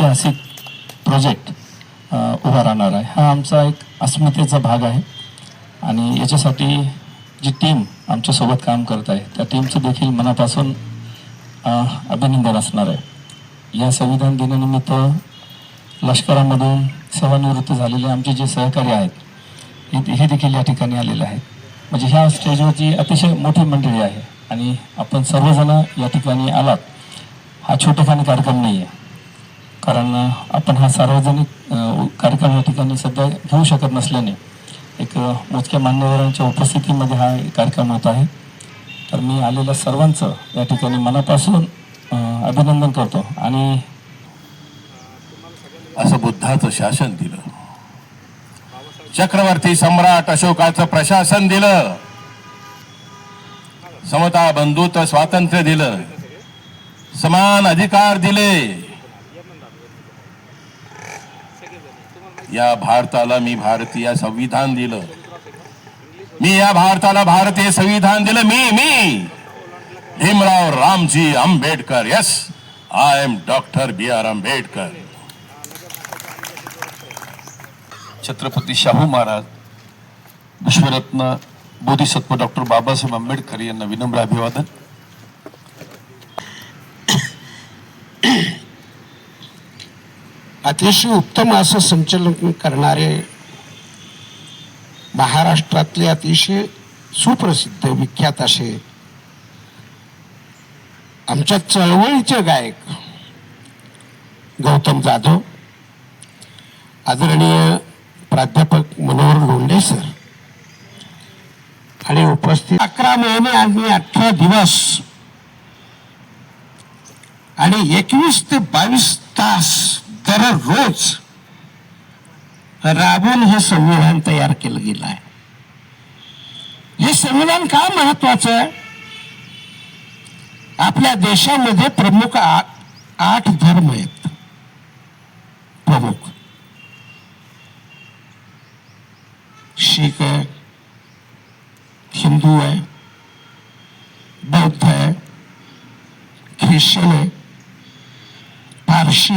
ऐतिहासिक प्रोजेक्ट उभा राहणार आहे. हा आमचा एक अस्मितेचा भाग आहे आणि याच्यासाठी जी टीम आमच्यासोबत काम करत आहे त्या टीमचं देखील मनापासून अभिनंदन असणार आहे. या संविधान दिनानिमित्त लष्करामधून सेवानिवृत्त झालेले आमचे जे सहकारी आहेत हे हे देखील या ठिकाणी आलेले आहेत. म्हणजे ह्या स्टेजवरची अतिशय मोठी मंडळी आहे आणि आपण सर्वजण या ठिकाणी आलात. हा छोटेखानी कार्यक्रम नाही आहे कारण आपण हा सार्वजनिक कार्यक्रम या ठिकाणी सध्या घेऊ शकत नसल्याने एक मोजक्या मान्यवरांच्या उपस्थितीमध्ये हा कार्यक्रम होत आहे. तर मी आलेल्या सर्वांचं या ठिकाणी मनापासून अभिनंदन करतो आणि असं बुद्धाचं शासन दिलं. चक्रवर्ती सम्राट अशोकाचं प्रशासन दिलं. समता बंधुत्व स्वातंत्र्य दिलं. समान अधिकार दिले. या भारताला मी भारतीय संविधान दिलं. मी या भारताला भारतीय संविधान दिलं. मी मी. Bhimrao Ramji Ambedkar. Yes I am doctor B R Ambedkar. Chhatrapati Shahu Maharaj विश्वरत्न बोधिसत्व डॉक्टर बाबासाहेब आंबेडकर यांना विनम्र अभिवादन. अतिशय उत्तम असं संचलन करणारे महाराष्ट्रातले अतिशय सुप्रसिद्ध विख्यात असे आमच्या चळवळीचे गायक गौतम जाधव आदरणीय प्राध्यापक मनोहर लोंढे सर आणि उपस्थित अकरा महिने आणि अठरा दिवस आणि एकवीस ते बावीस तास दररोज राबून हे संविधान तयार केलं गेलं आहे. हे संविधान का महत्वाचं आहे? आपल्या देशामध्ये प्रमुख आठ धर्म आहेत. प्रमुख. शीख आहे हिंदू आहे बौद्ध आहे ख्रिश्चन आहे पारशी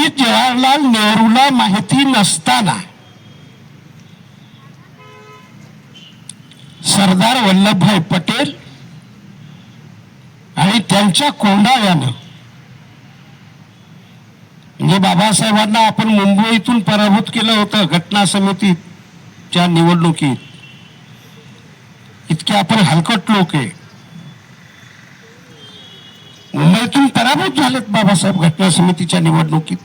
पंडित जवाहरलाल नेहरूला माहिती नसताना सरदार वल्लभभाई पटेल आणि त्यांच्या कोंडाव्यानं म्हणजे बाबासाहेबांना आपण मुंबईतून पराभूत केलं होतं घटना समितीच्या निवडणुकीत. इतके आपण हलकट लोक आहे. मुंबईतून पराभूत झालेत बाबासाहेब घटना समितीच्या निवडणुकीत.